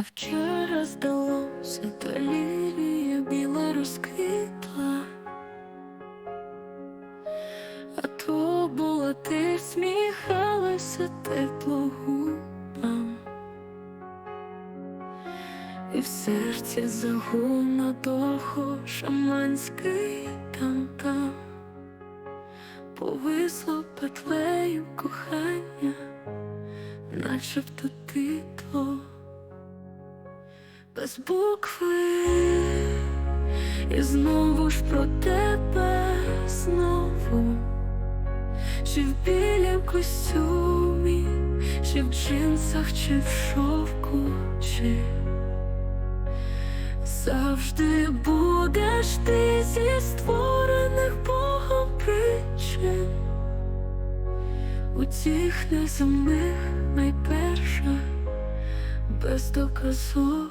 А вчора здалося, та лілія біла розквітла, а то була ти сміхалася тепло губам, і в серці загул надовго шаманський там-там, повисло петлею кохання, начебто титло без букви, і знову ж про тебе знову, чи в білім костюмі, чи в джинсах, чи в шовку, чи завжди будеш ти зі створених Богом причин, у цих неземних найперша здалося, то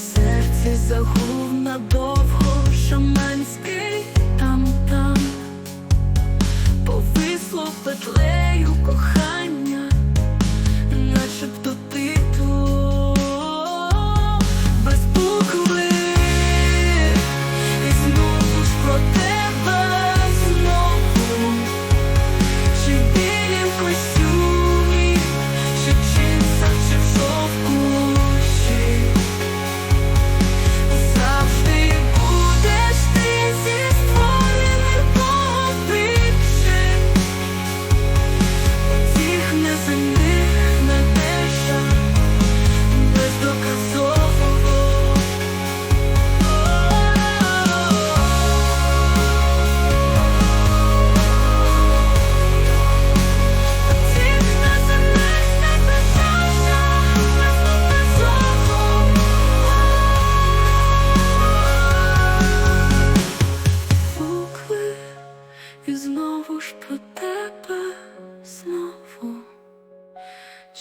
серці загув надовго шаманський там-там, повисло петлею кохання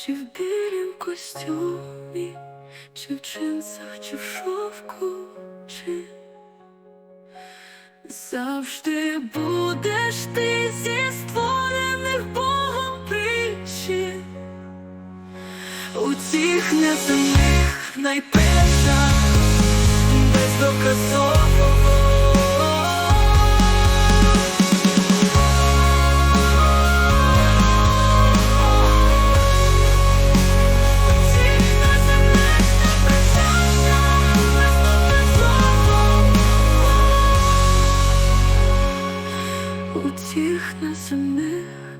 чи в білім костюмі, чи в джинсах, чи в шовку, чи завжди будеш ти зі створених Богом причин у цих неземних найперша бездоказово. У цих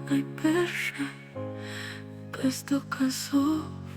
найперше без бездоказово.